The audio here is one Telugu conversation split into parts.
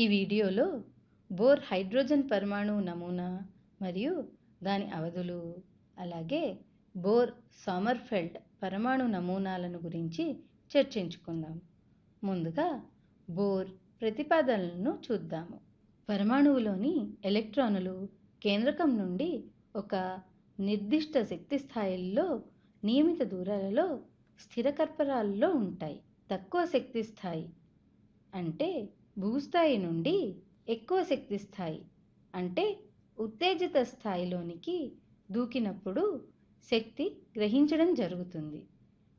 ఈ వీడియోలో బోర్ హైడ్రోజన్ పరమాణువు నమూనా మరియు దాని అవధులు అలాగే బోర్ సామర్ఫెల్డ్ పరమాణు నమూనాలను గురించి చర్చించుకుందాం. ముందుగా బోర్ ప్రతిపాదనలను చూద్దాము. పరమాణువులోని ఎలక్ట్రానులు కేంద్రకం నుండి ఒక నిర్దిష్ట శక్తి స్థాయిల్లో నియమిత దూరాలలో స్థిరకర్పరాల్లో ఉంటాయి. తక్కువ శక్తి స్థాయి అంటే భూస్థాయి నుండి ఎక్కువ శక్తి స్థాయి అంటే ఉత్తేజిత స్థాయిలోనికి దూకినప్పుడు శక్తి గ్రహించడం జరుగుతుంది.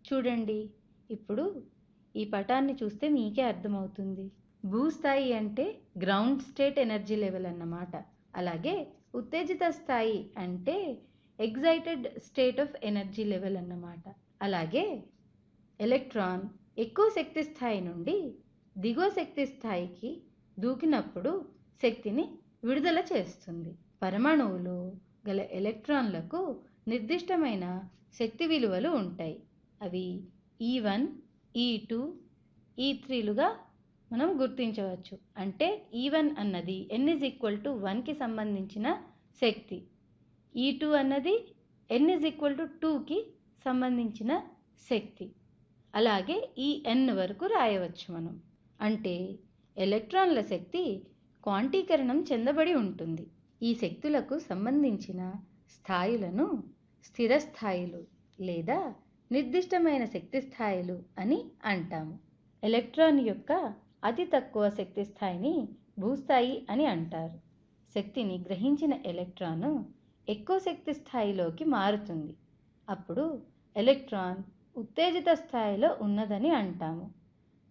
చూడండి ఇప్పుడు ఈ పటాన్ని చూస్తే మీకే అర్థమవుతుంది. భూస్థాయి అంటే గ్రౌండ్ స్టేట్ ఎనర్జీ లెవెల్ అన్నమాట. అలాగే ఉత్తేజిత స్థాయి అంటే excited state of energy level అన్నమాట. అలాగే ఎలక్ట్రాన్ ఎక్కువ శక్తి స్థాయి నుండి దిగువ శక్తి స్థాయికి దూకినప్పుడు శక్తిని విడుదల చేస్తుంది. పరమాణువులు గల ఎలక్ట్రాన్లకు నిర్దిష్టమైన శక్తి విలువలు ఉంటాయి. అవి ఈ వన్ ఈ టూ ఈ త్రీలుగా మనం గుర్తించవచ్చు. అంటే e ఈ వన్ అన్నది ఎన్ ఇజ్ ఈక్వల్ టు వన్కి సంబంధించిన శక్తి. E ఈ టూ అన్నది ఎన్ ఇజ్ ఈక్వల్ టు టూకి సంబంధించిన శక్తి. అలాగే e ఈ ఎన్ వరకు రాయవచ్చు మనం. అంటే ఎలక్ట్రాన్ల శక్తి క్వాంటీకరణం చెందబడి ఉంటుంది. ఈ శక్తులకు సంబంధించిన స్థాయిలను స్థిర స్థాయిలు లేదా నిర్దిష్టమైన శక్తి స్థాయిలు అని అంటాము. ఎలక్ట్రాన్ యొక్క అతి తక్కువ శక్తి స్థాయిని భూస్థాయి అని అంటారు. శక్తిని గ్రహించిన ఎలక్ట్రాన్ ఎక్కువ శక్తి స్థాయిలోకి మారుతుంది. అప్పుడు ఎలక్ట్రాన్ ఉత్తేజిత స్థాయిలో ఉన్నదని అంటాము.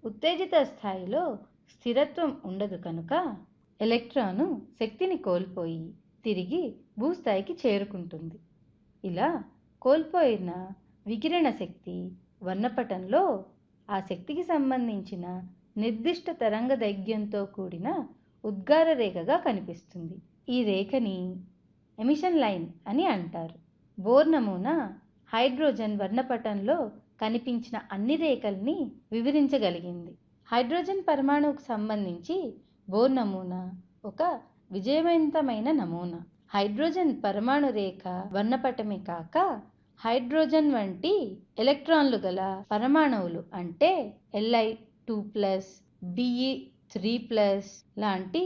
ఉత్తేజిత స్థాయిలో స్థిరత్వం ఉండదు కనుక ఎలక్ట్రాను శక్తిని కోల్పోయి తిరిగి భూస్థాయికి చేరుకుంటుంది. ఇలా కోల్పోయిన వికిరణ శక్తి వర్ణపటంలో ఆ శక్తికి సంబంధించిన నిర్దిష్ట తరంగ దైర్ఘ్యంతో కూడిన ఉద్గార రేఖగా కనిపిస్తుంది. ఈ రేఖని ఎమిషన్ లైన్ అని అంటారు. బోర్ నమూనా హైడ్రోజన్ వర్ణపటంలో కనిపించిన అన్ని రేఖల్ని వివరించగలిగింది. హైడ్రోజన్ పరమాణువుకు సంబంధించి బోర్ నమూనా ఒక విజయవంతమైన నమూనా. హైడ్రోజన్ పరమాణు రేఖ వర్ణపటమే కాక హైడ్రోజన్ వంటి ఎలక్ట్రాన్లు గల పరమాణువులు అంటే LI two plus DE three plus లాంటి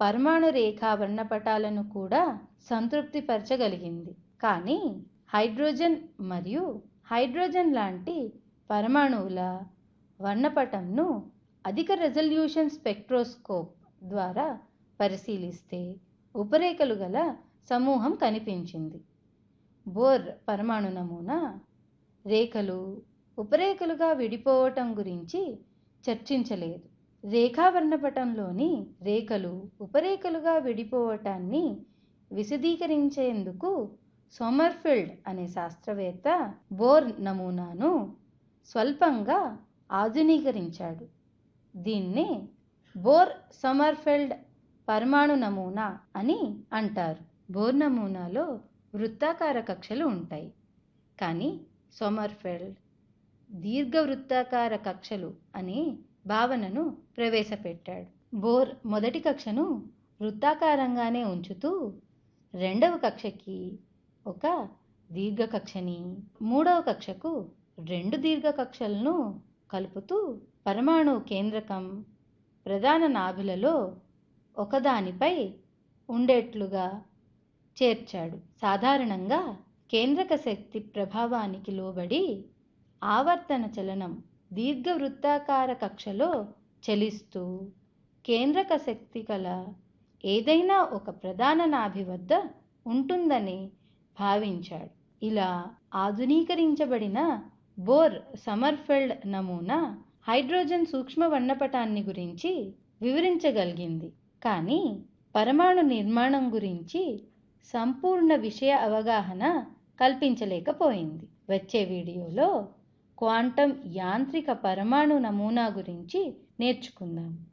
పరమాణు రేఖా వర్ణపటాలను కూడా సంతృప్తిపరచగలిగింది. కానీ హైడ్రోజన్ మరియు హైడ్రోజన్ లాంటి పరమాణువుల వర్ణపటంను అధిక రెజల్యూషన్ స్పెక్ట్రోస్కోప్ ద్వారా పరిశీలిస్తే ఉపరేఖలు గల సమూహం కనిపించింది. బోర్ పరమాణు నమూనా రేఖలు ఉపరేఖలుగా విడిపోవటం గురించి చర్చించలేదు. రేఖావర్ణపటంలోని రేఖలు ఉపరేఖలుగా విడిపోవటాన్ని విశదీకరించేందుకు సోమర్ఫీల్డ్ అనే శాస్త్రవేత్త బోర్ నమూనాను స్వల్పంగా ఆధునీకరించాడు. దీన్ని బోర్ సోమర్ఫెల్డ్ పరమాణు నమూనా అని అంటారు. బోర్ నమూనాలో వృత్తాకార కక్షలు ఉంటాయి. కానీ సోమర్ఫెల్డ్ దీర్ఘవృత్తాకార కక్షలు అనే భావనను ప్రవేశపెట్టాడు. బోర్ మొదటి కక్షను వృత్తాకారంగానే ఉంచుతూ రెండవ కక్షకి ఒక దీర్ఘకక్షని. మూడవ కక్షకు రెండు దీర్ఘకక్షలను కలుపుతూ పరమాణు కేంద్రకం ప్రధాన నాభిలలో ఒకదానిపై ఉండేట్లుగా చేర్చాడు. సాధారణంగా కేంద్రక శక్తి ప్రభావానికి లోబడి ఆవర్తన చలనం దీర్ఘవృత్తాకార కక్షలో చలిస్తూ కేంద్రక శక్తి కల ఏదైనా ఒక ప్రధాన నాభి వద్ద ఉంటుందని భావించాడు. ఇలా ఆధునీకరించబడిన బోర్ సమర్ఫెల్డ్ నమూనా హైడ్రోజన్ సూక్ష్మ వర్ణపటాన్ని గురించి వివరించగలిగింది. కానీ పరమాణు నిర్మాణం గురించి సంపూర్ణ విషయ అవగాహన కల్పించలేకపోయింది. వచ్చే వీడియోలో క్వాంటం యాంత్రిక పరమాణు నమూనా గురించి నేర్చుకుందాం.